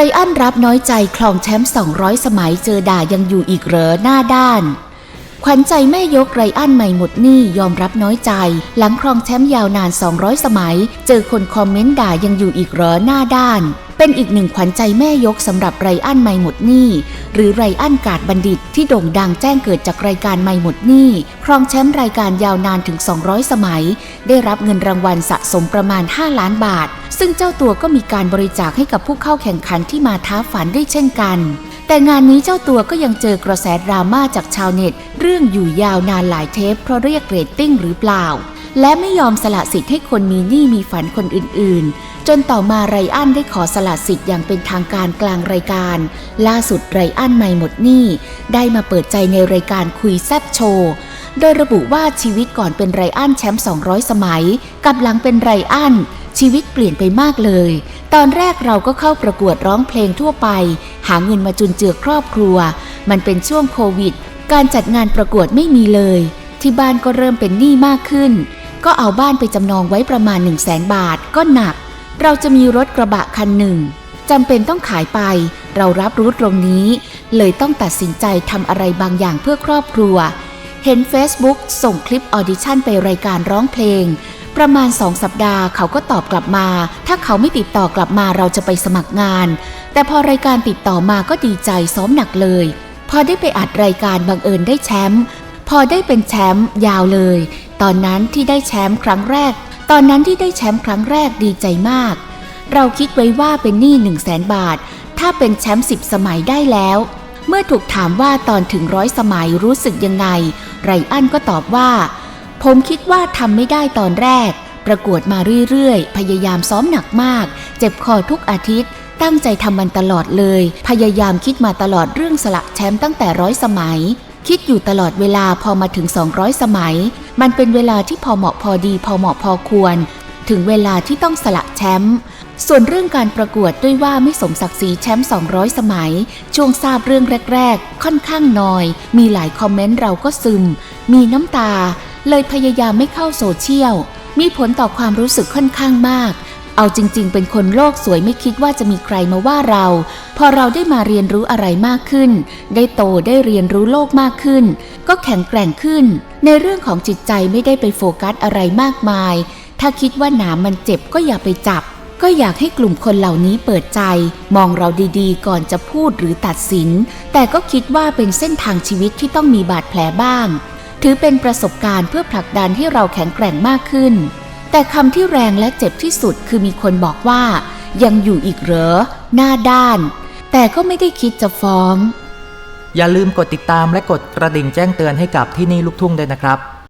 ไรอันรับน้อยใจคลองแชมป์200 สมัยเจอด่ายังอยู่อีกเหรอหน้าด้าน ขวัญใจแม่ยกไรอันใหม่หมดหนี้ยอมรับน้อยใจ หลังครองแชมป์ยาวนาน 200 สมัย เจอคนคอมเมนต์ด่ายังอยู่อีกเหรอหน้าด้าน เป็นอีกหนึ่งขวัญใจแม่ยกสำหรับไรอันไม่หมดหนี้ หรือไรอันกาดบัณฑิตที่โด่งดังแจ้งเกิดจากรายการไม่หมดหนี้ ครองแชมป์รายการยาวนานถึง 200 สมัย ได้รับเงินรางวัลสะสมประมาณ 5 ล้านบาท ซึ่งเจ้าตัวก็มีการบริจาคให้กับผู้เข้าแข่งขันที่มาท้าฝันด้วยเช่นกันแต่งานนี้เจ้าตัวก็ยังเจอกระแสดราม่าจากชาวเน็ต เรื่องอยู่ยาวนานหลายเทปเพราะเรียกเรตติ้งหรือเปล่า และไม่ยอมสละสิทธิ์ให้คนมีหนี้มีฝันคนอื่นๆ จนต่อมาไรอันได้ขอสละสิทธิ์อย่างเป็นทางการกลางรายการ ล่าสุดไรอันไม่หมดหนี้ได้มาเปิดใจในรายการคุยแซบโชว์โดยระบุว่าชีวิตก่อนเป็นไรอันแชมป์ 200 สมัย กับหลังเป็นไรอันชีวิตเปลี่ยนไปมากเลย ตอนแรกเราก็เข้าประกวดร้องเพลงทั่วไป หาเงินมาจุนเจือครอบครัว มันเป็นช่วงโควิด การจัดงานประกวดไม่มีเลย ที่บ้านก็เริ่มเป็นหนี้มากขึ้น ก็เอาบ้านไปจำนองไว้ประมาณ 1 0 0 0 0แสนบาทก็หนัก เราจะมีรถกระบะคันหนึ่งจำเป็นต้องขายไป เรารับรู้ตรงนี้ เลยต้องตัดสินใจทำอะไรบางอย่างเพื่อครอบครัว เห็น Facebook ส่งคลิปออดิชั่นไปรายการร้องเพลง ประมาณสองสัปดาห์เขาก็ตอบกลับมา ถ้าเขาไม่ติดต่อกลับมาเราจะไปสมัครงาน แต่พอรายการติดต่อมาก็ดีใจซ้อมหนักเลย พอได้ไปอัดรายการบังเอิญได้แชมป์พอได้เป็นแชมป์ยาวเลย ตอนนั้นที่ได้แชมป์ครั้งแรก ตอนนั้นที่ได้แชมป์ครั้งแรกดีใจมาก เราคิดไว้ว่าเป็นหนี้1 0 0 0 0แสนบาท ถ้าเป็นแชมป์สิบสมัยได้แล้ว เมื่อถูกถามว่าตอนถึงร้อยสมัยรู้สึกยังไง ไรอันก็ตอบว่า ผมคิดว่าทำไม่ได้ตอนแรก ประกวดมาเรื่อยๆ พยายามซ้อมหนักมาก เจ็บคอทุกอาทิตย์ตั้งใจทำมันตลอดเลย พยายามคิดมาตลอดเรื่องสละแชมป์ตั้งแต่ร้อยสมัย คิดอยู่ตลอดเวลาพอมาถึง 200 สมัย มันเป็นเวลาที่พอเหมาะพอดีพอเหมาะพอควร ถึงเวลาที่ต้องสละแชมป์ส่วนเรื่องการประกวดด้วยว่าไม่สมศักดิ์ศรีแชมป์ 200 สมัย ช่วงทราบเรื่องแรก ๆ ค่อนข้างน้อย มีหลายคอมเมนต์เราก็ซึม มีน้ำตา เลยพยายามไม่เข้าโซเชียล มีผลต่อความรู้สึกค่อนข้างมาก เอาจริง ๆ เป็นคนโลกสวยไม่คิดว่าจะมีใครมาว่าเรา พอเราได้มาเรียนรู้อะไรมากขึ้น ได้โตได้เรียนรู้โลกมากขึ้น ก็แข็งแกร่งขึ้น ในเรื่องของจิตใจไม่ได้ไปโฟกัสอะไรมากมาย ถ้าคิดว่าหนามมันเจ็บก็อย่าไปจับ ก็อยากให้กลุ่มคนเหล่านี้เปิดใจ มองเราดีๆ ก่อนจะพูดหรือตัดสิน แต่ก็คิดว่าเป็นเส้นทางชีวิตที่ต้องมีบาดแผลบ้าง ถือเป็นประสบการณ์เพื่อผลักดันให้เราแข็งแกร่งมากขึ้น แต่คำที่แรงและเจ็บที่สุดคือมีคนบอกว่า ยังอยู่อีกเหรอ หน้าด้าน แต่ก็ไม่ได้คิดจะฟ้อง อย่าลืมกดติดตามและกดกระดิ่งแจ้งเตือนให้กับที่นี่ลูกทุ่งด้วยนะครับ